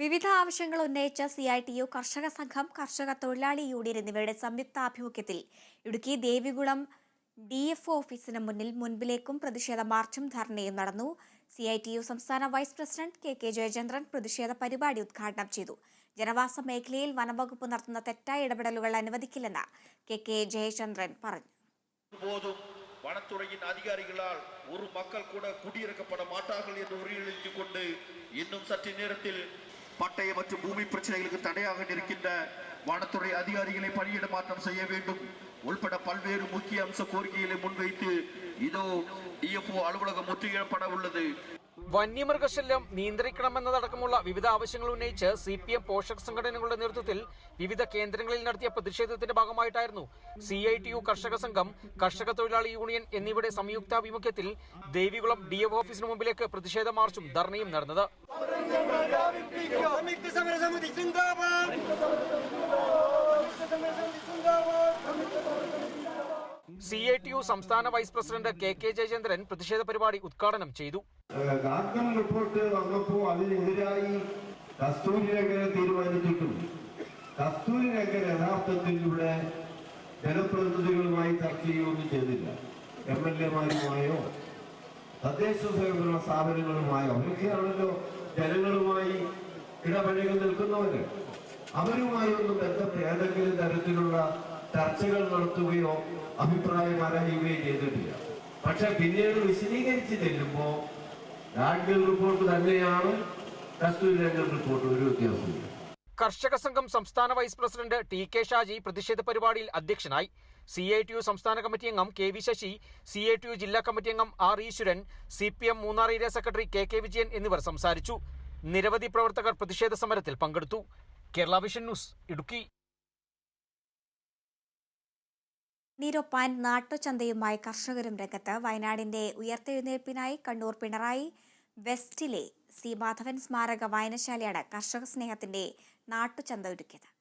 വിവിധ ആവശ്യങ്ങൾ ഉന്നയിച്ച സി ഐ ടി യു കർഷക സംഘം കർഷക തൊഴിലാളി യൂണിയൻ എന്നിവരുടെ സംയുക്താഭിമുഖ്യത്തിൽ Idukki Devikulam D F O ഓഫീസിന് മുന്നിൽ മുൻപിലേക്കും പ്രതിഷേധ മാർച്ചും ധർണയും നടന്നു സി ഐ ടി യു സംസ്ഥാന vice president K K Jayachandran പ്രതിഷേധ പരിപാടി ഉദ്ഘാടനം ചെയ്തു ജനവാസ മേഖലയിൽ വനംവകുപ്പ് നടത്തുന്ന തെറ്റായ ഇടപെടലുകൾ അനുവദിക്കില്ലെന്ന് കെ കെ ജയചന്ദ്രൻ പറഞ്ഞു போதும் வனத்துறையின் அதிகாரிகளால் ஒரு மக்கள் கூட குடியிறக்கப்பட மாட்டார்கள் என்று உறுதியளித்துக் கொண்டு இன்னும் சற்று நேரத்தில் பட்டய மற்றும் பூமி பிரச்சனைகளுக்கு தடையாக நிற்கின்ற வனத்துறை அதிகாரிகளை பணியிட மாற்றம் செய்ய வேண்டும். உள்பட பல்வேறு முக்கிய அம்ச கோரிக்கைகளை முன்வைத்து இதோ டிஎஃப்ஓ அலுவலகம் ஒத்திகழப்பட உள்ளது. വന്യമൃഗശല്യം നിയന്ത്രിക്കണമെന്നതടക്കമുള്ള വിവിധ ആവശ്യങ്ങൾ ഉന്നയിച്ച് സി പി എം പോഷക സംഘടനകളുടെ നേതൃത്വത്തിൽ വിവിധ കേന്ദ്രങ്ങളിൽ നടത്തിയ പ്രതിഷേധത്തിന്റെ ഭാഗമായിട്ടായിരുന്നു സി ഐ ടി യു കർഷക സംഘം കർഷക തൊഴിലാളി യൂണിയൻ എന്നിവയുടെ സംയുക്താഭിമുഖ്യത്തിൽ ദേവികുളം ഡി എഫ് ഓഫീസിന് മുമ്പിലേക്ക് പ്രതിഷേധ മാർച്ചും ധർണയും നടന്നത്. സി ഐ ടി യു സംസ്ഥാന vice president K K Jayachandran പ്രതിഷേധ പരിപാടി ഉദ്ഘാടനം ചെയ്തു. ഗാർഗൻ റിപ്പോർട്ട് വന്നപ്പോൾ അതിനെതിരായി കസ്തൂരി രംഗനെ തീരുമാനിച്ചിട്ടും കസ്തൂരി രംഗൻ യഥാർത്ഥത്തിൽ ഇവിടെ ജനപ്രതിനിധികളുമായി ചർച്ച ചെയ്യുകയൊന്നും ചെയ്തില്ല. എം എൽ എമാരുമായോ തദ്ദേശ സ്വയംഭരണ സ്ഥാപനങ്ങളുമായോ അവരൊക്കെയാണല്ലോ ജനങ്ങളുമായി ഇടപഴകി നിൽക്കുന്നവര്. അവരുമായി ഒന്നും ബന്ധപ്പെട്ട് ഏതെങ്കിലും തരത്തിലുള്ള ചർച്ചകൾ നടത്തുകയോ അഭിപ്രായം അറിയുകയോ ചെയ്തിട്ടില്ല. പക്ഷെ പിന്നീട് വിശദീകരിച്ച് ചെല്ലുമ്പോ ഒരു കർഷക സംഘം സംസ്ഥാന vice president T K Shaji പ്രതിഷേധ പരിപാടിയിൽ അധ്യക്ഷനായി. സി ഐ ടി യു സംസ്ഥാന കമ്മിറ്റി അംഗം K V Sasi C I T U ജില്ലാ കമ്മിറ്റി അംഗം R Eswaran C P M Munnar area secretary K K Vijayan എന്നിവർ സംസാരിച്ചു. നിരവധി പ്രവർത്തകർ പ്രതിഷേധ സമരത്തിൽ പങ്കെടുത്തു. Kerala vision news Idukki. നീരൊപ്പാൻ നാട്ടുചന്തയുമായി കർഷകരും രംഗത്ത്. വയനാടിന്റെ ഉയർത്തെഴുന്നേൽപ്പിനായി കണ്ണൂർ പിണറായി വെസ്റ്റിലെ സി മാധവൻ സ്മാരക വായനശാലയാണ് കർഷക സ്നേഹത്തിന്റെ നാട്ടുചന്ത ഒരുക്കിയത്.